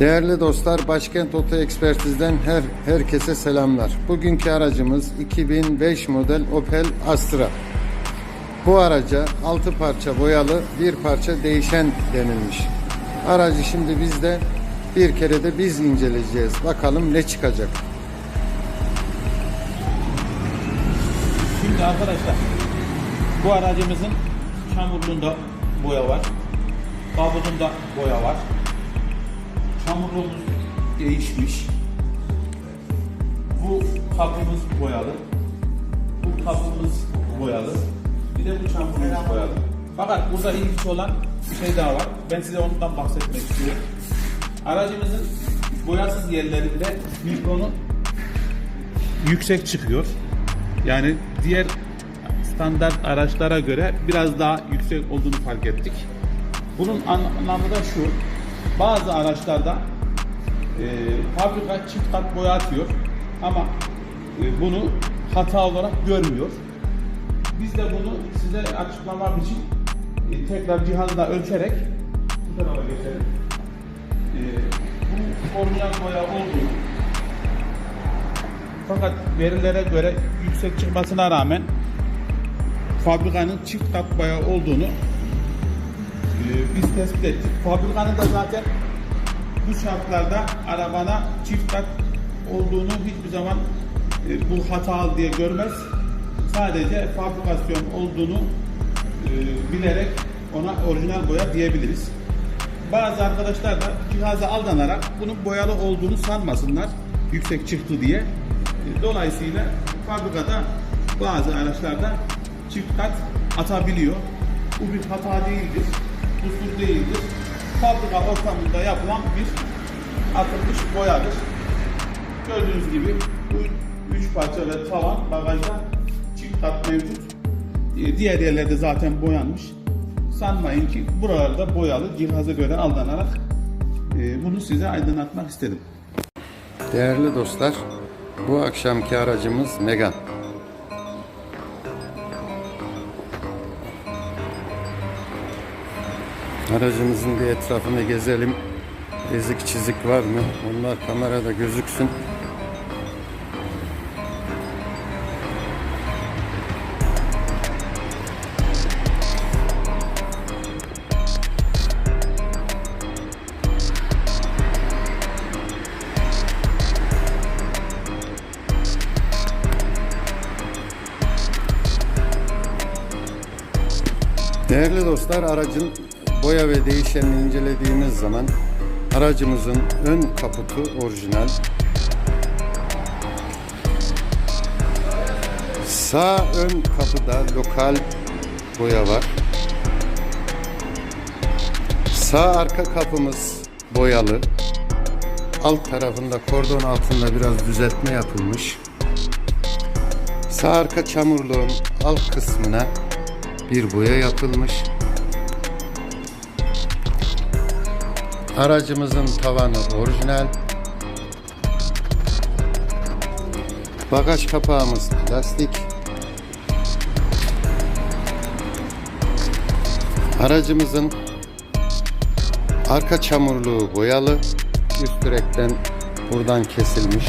Değerli dostlar, Başkent Oto Ekspertiz'den her herkese selamlar. Bugünkü aracımız 2005 model Opel Astra. Bu araca 6 parça boyalı, bir parça değişen denilmiş. Aracı şimdi bizde bir kere de biz inceleyeceğiz. Bakalım ne çıkacak. Şimdi arkadaşlar bu aracımızın çamurluğunda boya var. Kabudunda boya var. Çamurluğumuz değişmiş. Bu kapımız boyalı. Bu kapımız boyalı. Bir de bu çamurluğumuz boyalı. Fakat burada ilginç olan bir şey daha var. Ben size ondan bahsetmek istiyorum. Aracımızın boyasız yerlerinde mikronu yüksek çıkıyor. Yani diğer standart araçlara göre biraz daha yüksek olduğunu fark ettik. Bunun anlamı da şu. Bazı araçlarda e, fabrika çift kat boya atıyor ama e, bunu hata olarak görmüyor. Biz de bunu size açıklamak için e, tekrar cihazla ölçerek bu tarafa geçelim. E, bu orijinal boya olduğunu fakat verilere göre yüksek çıkmasına rağmen fabrikanın çift kat boya olduğunu biz tespit ettik. Fabrikanın da zaten bu şartlarda arabana çift kat olduğunu hiçbir zaman e, bu hata diye görmez. Sadece fabrikasyon olduğunu e, bilerek ona orijinal boya diyebiliriz. Bazı arkadaşlar da cihaza aldanarak bunun boyalı olduğunu sanmasınlar yüksek çıktı diye. E, Dolayısıyla fabrikada bazı araçlarda çift kat atabiliyor. Bu bir hata değildir, kusur değildir. Fabrika ortamında yapılan bir atılmış boyadır. Gördüğünüz gibi bu üç parça ve tavan bagajda çift kat mevcut. E, Diğer yerlerde zaten boyanmış. Sanmayın ki buralarda boyalı cihaza göre aldanarak e, bunu size aydınlatmak istedim. Değerli dostlar, bu akşamki aracımız Megan. Aracımızın bir etrafını gezelim. Ezik çizik var mı? Onlar kamerada gözüksün. Değerli dostlar aracın boya ve değişenini incelediğimiz zaman aracımızın ön kaputu orijinal. Sağ ön kapıda lokal boya var. Sağ arka kapımız boyalı. Alt tarafında kordon altında biraz düzeltme yapılmış. Sağ arka çamurluğun alt kısmına bir boya yapılmış. Aracımızın tavanı orijinal. Bagaj kapağımız plastik. Aracımızın arka çamurluğu boyalı. Üst direkten buradan kesilmiş,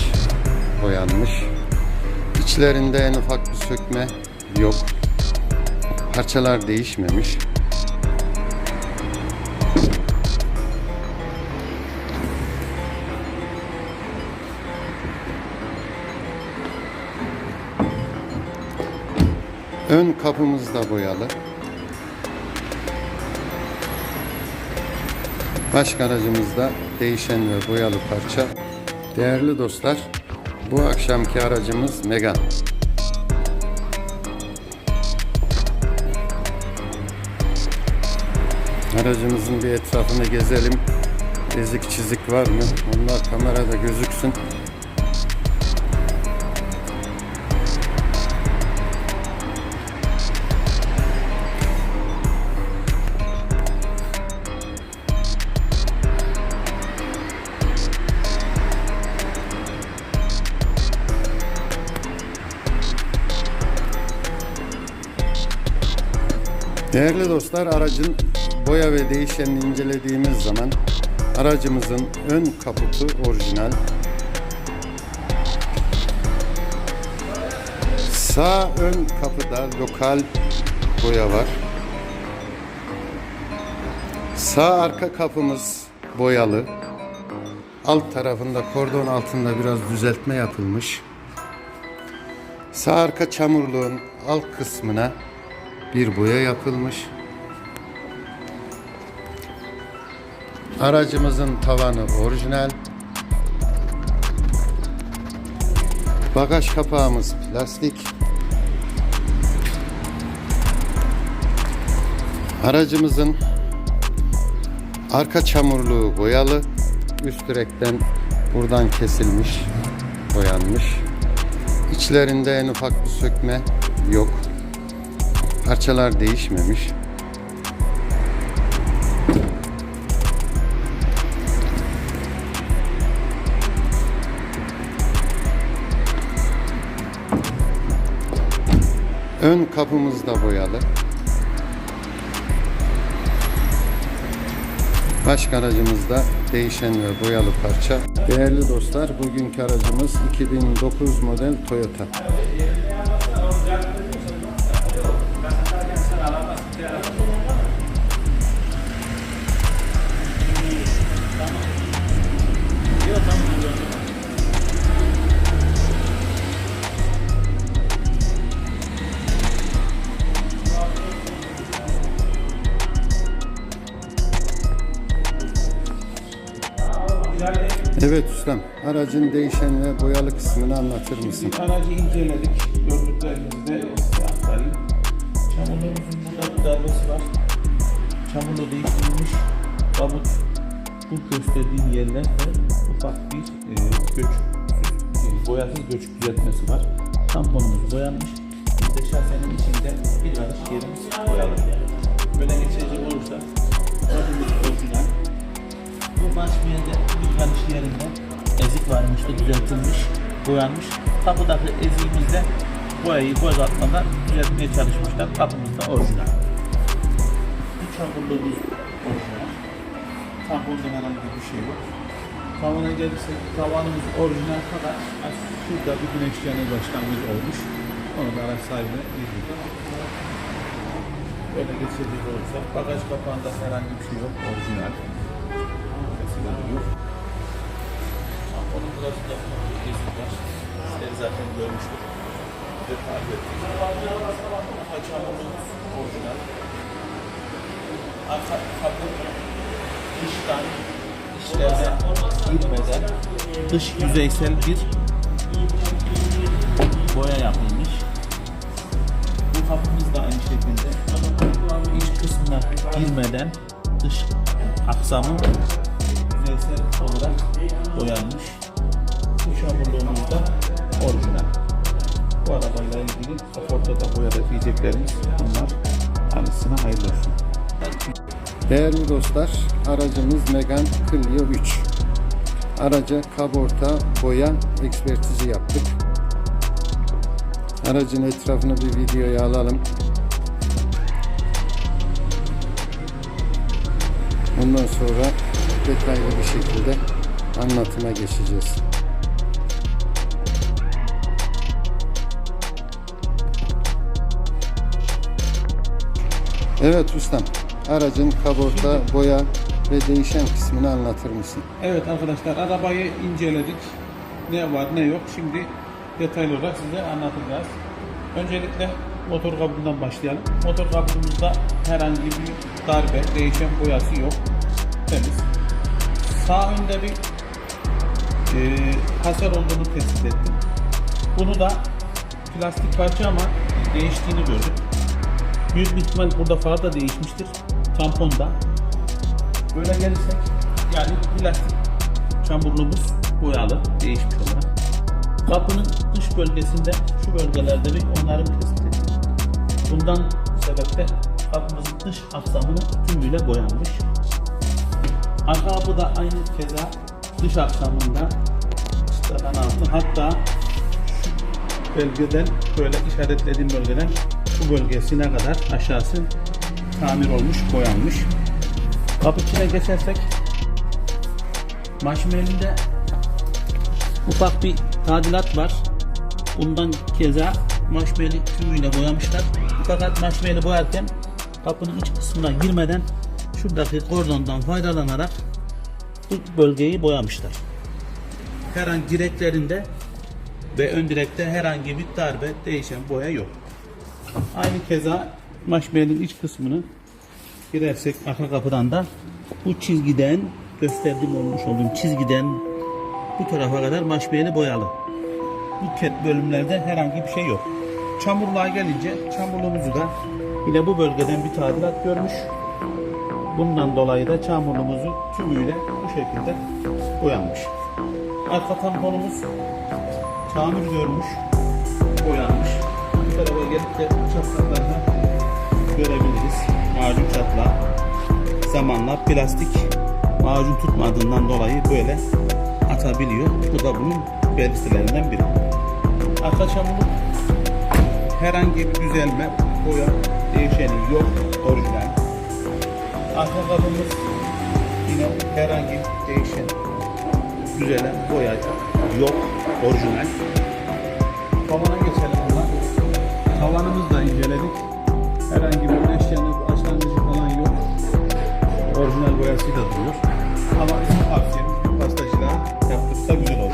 boyanmış. İçlerinde en ufak bir sökme yok. Parçalar değişmemiş. Ön kapımız da boyalı. Başka aracımızda değişen ve boyalı parça. Değerli dostlar, bu akşamki aracımız Megan. Aracımızın bir etrafını gezelim. Ezik çizik var mı? Onlar kamerada gözüksün. Değerli dostlar aracın boya ve değişenini incelediğimiz zaman Aracımızın ön kaputu orijinal. Sağ ön kapıda lokal boya var. Sağ arka kapımız boyalı. Alt tarafında kordon altında biraz düzeltme yapılmış. Sağ arka çamurluğun alt kısmına bir boya yapılmış. Aracımızın tavanı orijinal. Bagaj kapağımız plastik. Aracımızın arka çamurluğu boyalı. Üst direkten buradan kesilmiş, boyanmış. İçlerinde en ufak bir sökme yok. Parçalar değişmemiş. Ön kapımız da boyalı. Başka aracımızda değişen ve boyalı parça. Değerli dostlar, bugünkü aracımız 2009 model Toyota. Evet ustam, aracın değişen ve boyalı kısmını anlatır mısın? Aracı inceledik. Gördüklerinizi de size aktarayım. Çamurluğumuzun burada bir darbesi var. Çamurlu değiştirilmiş. Babut bu gösterdiğim yerlerde ufak bir e, göç, e, boyasız göçük düzeltmesi var. Tamponumuz boyanmış. Biz de şahsenin içinde bir karış yerimiz boyalı. Böyle geçecek olursa aracımız orijinal. Bu baş yerde bir karış yerinde ezik varmış da düzeltilmiş, boyanmış. Kapıdaki eziğimizde boyayı bozatmadan düzeltmeye çalışmışlar. Kapımız da orijinal. Bu çamurluğumuz orijinal. Tamponda herhangi bir şey yok. Tavana gelirsek tavanımız orijinal fakat şurada bir güneş yanı başlangıç olmuş. Onu da araç sahibine bildirdim. Böyle geçecek olursa bagaj kapağında herhangi bir şey yok. Orijinal. Onun bir kesim var. Sizleri zaten görmüştür. Ve takip orijinal. Arka kapı dıştan işlerine girmeden dış yüzeysel bir boya yapılmış. Bu kapımız da aynı şekilde iç kısmına girmeden dış yüzeysel olarak boyanmış. Bu çamurluğumuz da orijinal. Bu arabayla ilgili kaporta da boyada diyeceklerimiz bunlar. Anısına hayırlı olsun. Değerli dostlar, aracımız Megane Clio 3. Araca kaborta, boya ekspertizi yaptık. Aracın etrafını bir videoya alalım. Ondan sonra detaylı bir şekilde anlatıma geçeceğiz. Evet ustam, aracın kaborta, boya ve değişen kısmını anlatır mısın? Evet arkadaşlar arabayı inceledik. Ne var ne yok şimdi detaylı olarak size anlatacağız. Öncelikle motor kabuğundan başlayalım. Motor kabuğumuzda herhangi bir darbe, değişen boyası yok. Temiz. Sağ önde bir e, hasar olduğunu tespit ettim. Bunu da plastik parça ama değiştiğini gördüm. Büyük bir ihtimal burada far da değişmiştir. Tamponda. Böyle gelirsek yani plastik çamurluğumuz boyalı değişmiş olarak. Kapının dış bölgesinde şu bölgelerde bir onarım tespit edildi. Bundan sebepte kapımızın dış aksamını tümüyle boyanmış. Arka kapı da aynı keza dış aksamında çıtadan altı hatta şu bölgeden böyle işaretlediğim bölgeden bu bölgesine kadar aşağısı tamir olmuş, boyanmış. Kapı içine geçersek Marshmallow'de ufak bir tadilat var. Bundan keza marshmallow tümüyle boyamışlar. Fakat marshmallow boyarken kapının iç kısmına girmeden şuradaki kordondan faydalanarak bu bölgeyi boyamışlar. Herhangi direklerinde ve ön direkte herhangi bir darbe değişen boya yok. Aynı keza marshmallow'un iç kısmını girersek arka kapıdan da bu çizgiden gösterdiğim olmuş olduğum çizgiden bu tarafa kadar marshmallow boyalı. Bu bölümlerde herhangi bir şey yok. Çamurluğa gelince çamurluğumuzu da yine bu bölgeden bir tadilat görmüş. Bundan dolayı da çamurluğumuzu tümüyle bu şekilde boyanmış. Arka tamponumuz tamir görmüş, boyanmış. Bu tarafa gelip de çatlaklarını görebiliriz. Macun çatlağı. Zamanla plastik macun tutmadığından dolayı böyle atabiliyor. Bu da bunun belirtilerinden biri. Arka çamurluk herhangi bir düzelme, boya değişeni yok. Orijinal. Arka kapımız yine herhangi bir değişen, düzelen boya yok. Orijinal. Tavana geçelim hemen. Tavanımızı da inceledik. Herhangi bir eşyanın başlangıcı falan yok. Orijinal boyası da duruyor. Ama bizim tavsiyemiz bir pastacılığa yaptırsa güzel olur.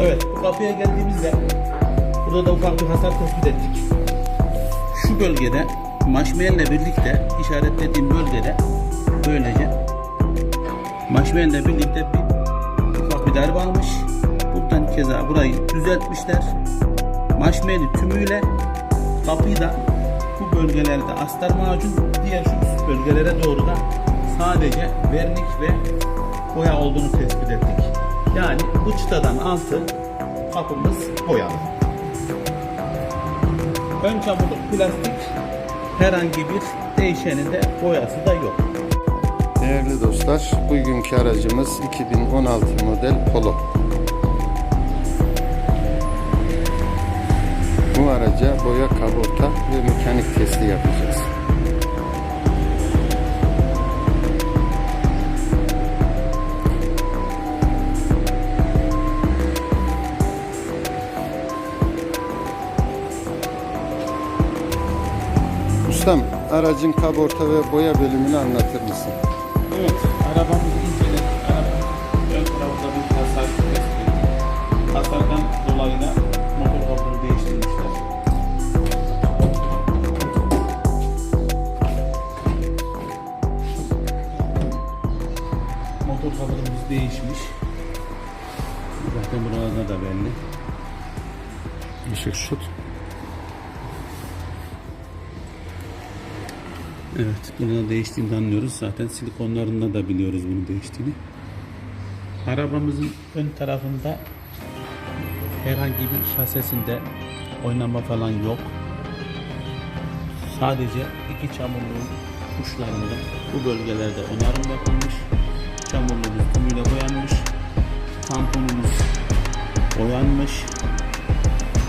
Evet bu kapıya geldiğimizde burada da ufak bir hasar tespit ettik. Şu bölgede maşmeyelle birlikte işaretlediğim bölgede böylece maşmeyelle birlikte bir ufak bir darbe almış. Buradan keza burayı düzeltmişler. Maşmeyeli tümüyle kapıyı da bu bölgelerde astar macun diğer şu üst bölgelere doğru da sadece vernik ve boya olduğunu tespit ettik. Yani bu çıtadan altı kapımız boyalı. Ön çamurluk plastik herhangi bir değişeni de boyası da yok. Değerli dostlar, bugünkü aracımız 2016 model Polo. Bu araca boya kaborta ve mekanik testi yapacağız. Ustam, aracın kaborta ve boya bölümünü anlatır mısın? Evet, arabamızı inceledik. Arabamızın ön tarafında bir hasar ettik. Hasardan dolayı da motor kapını değiştirmişler. Motor kapımız değişmiş. Zaten buralarda da belli. Işık şut. Evet, bunu değiştiğini anlıyoruz. Zaten silikonlarında da biliyoruz bunu değiştiğini. Arabamızın ön tarafında herhangi bir şasesinde oynama falan yok. Sadece iki çamurluğun uçlarında bu bölgelerde onarım yapılmış. Çamurluğumuz tümüyle boyanmış. Tamponumuz boyanmış.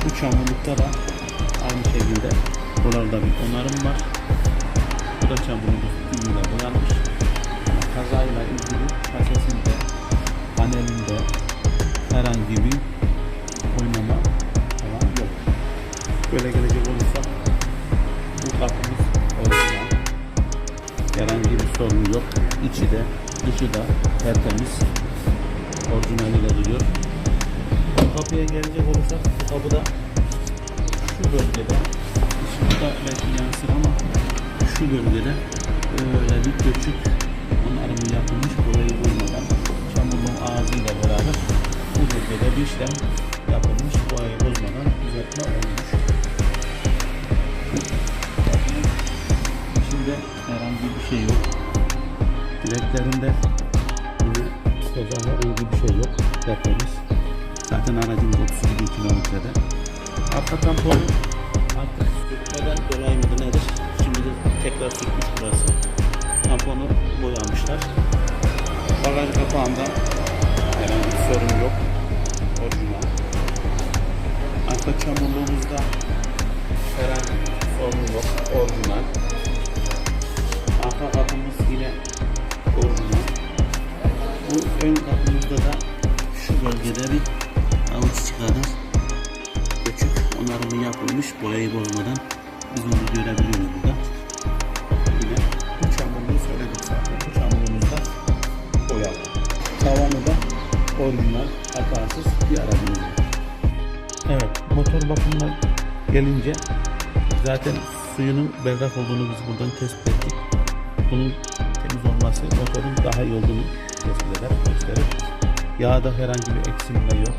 Bu çamurlukta da aynı şekilde buralarda bir onarım var. Bu da çamurumuz tümüyle boyanmış. Kazayla ilgili şasesinde, panelinde herhangi bir oynama falan yok. Böyle gelecek olursak bu kapımız orijinal. Herhangi bir sorun yok. İçi de dışı da tertemiz. Orijinaliyle duruyor. Bu kapıya gelecek olursak bu kapıda şu bölgede ışıkta belki yansır ama şu bölgede böyle bir küçük onarımı yapılmış burayı bulmadan çamurluğun ağzıyla beraber bu bölgede bir işlem yapılmış boyayı bozmadan düzeltme olmuş. İçinde herhangi bir şey yok. Direklerinde yine keza herhangi bir şey yok. Tertemiz. Zaten aracımız 32 kilometrede. Arka tamponu artık sürtmeden dolayı mıdır nedir? Tekrar sürtmüş burası. Tamponu boyamışlar. Bagaj kapağında herhangi bir sorun yok. Orijinal. Arka çamurluğumuzda herhangi bir sorun yok. Orijinal. Arka kapımız yine orijinal. Bu ön kapımızda Burada şu bölgede bir avuç kadar küçük onarımı yapılmış boyayı bozmadan biz onu görebiliyoruz burada. Söyledik zaten. Bu çamurluğumuzda boyalı. Tavanı da orijinal, hatasız bir aracımız. Evet, motor bakımına gelince zaten suyunun berrak olduğunu biz buradan tespit ettik. Bunun temiz olması motorun daha iyi olduğunu tespit eder, gösterir. Yağda herhangi bir eksilme yok,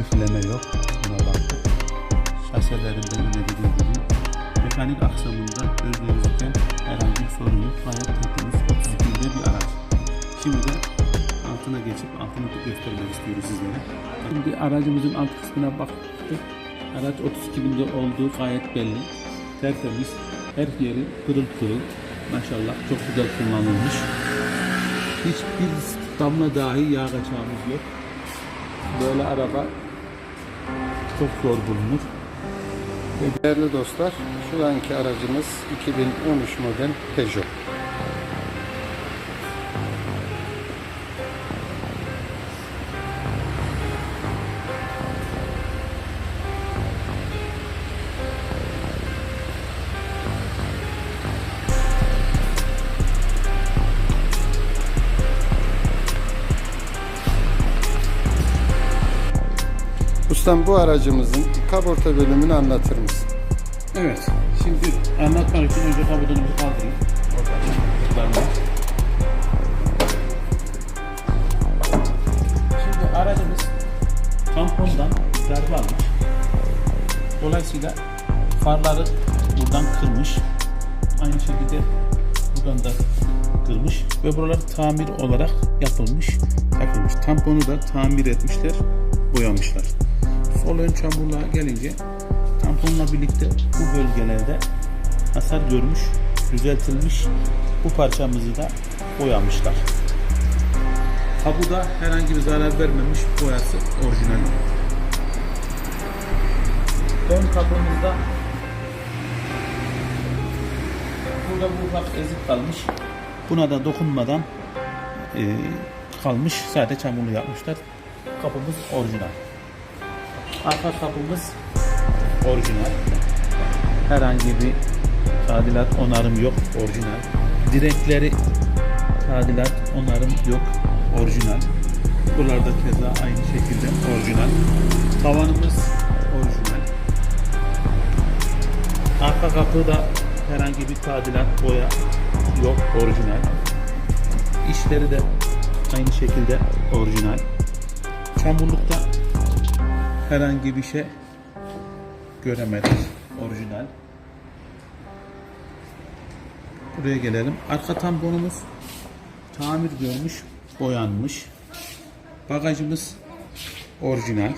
üfleme yok. Buna baktık. Şaselerinde yine dediğim gibi mekanik aksamında gözlenirken herhangi bir sorun yok. Gayet tertemiz 32'de bir araç. Şimdi de altına geçip altını göstermek istiyoruz sizlere. Şimdi aracımızın alt kısmına baktık. Araç 32 binde olduğu gayet belli. Tertemiz. Her yeri pırıl pırıl. Maşallah çok güzel kullanılmış. Hiçbir damla dahi yağ kaçağımız yok. Böyle araba çok zor bulunur. Değerli dostlar, şu anki aracımız 2013 model Peugeot. Ustam bu aracımızın kaporta bölümünü anlatır mısın? Evet. Şimdi anlatmak için önce kabudumuzu kaldırayım. Orada Şimdi aracımız tampondan darbe almış. Dolayısıyla farları buradan kırmış. Aynı şekilde buradan da kırmış ve buralar tamir olarak yapılmış, takılmış. Tamponu da tamir etmişler, boyamışlar. Ön çamurluğa gelince tamponla birlikte bu bölgelerde hasar görmüş, düzeltilmiş. Bu parçamızı da boyamışlar. Kabuda herhangi bir zarar vermemiş, boyası orijinal. Ön kapımızda burada bu ufak ezik kalmış. Buna da dokunmadan e, kalmış. Sadece çamurlu yapmışlar. Kapımız orijinal. Arka kapımız orijinal. Herhangi bir tadilat, onarım yok. Orijinal. Direkleri tadilat, onarım yok. Orijinal. Buralarda keza aynı şekilde orijinal. Tavanımız orijinal. Arka kapı da herhangi bir tadilat, boya yok. Orijinal. İşleri de aynı şekilde orijinal. Çamurlukta herhangi bir şey göremedik. Orijinal. Buraya gelelim. Arka tamponumuz tamir görmüş, boyanmış. Bagajımız orijinal.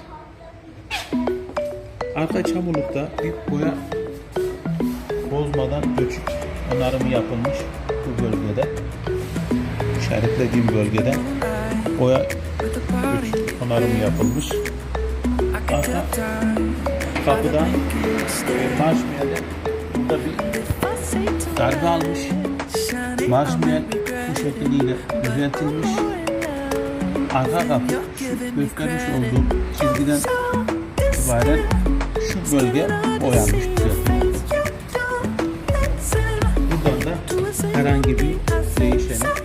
Arka çamurlukta bir boya bozmadan göçük onarımı yapılmış bu bölgede. İşaretlediğim bölgede boya onarımı yapılmış. Arka kapıdan marshmallow burada bir darbe almış. Marshmallow bu şekliyle düzeltilmiş. Arka kapı şu göstermiş olduğum çizgiden itibaren şu bölge boyanmış. Buradan da herhangi bir değişen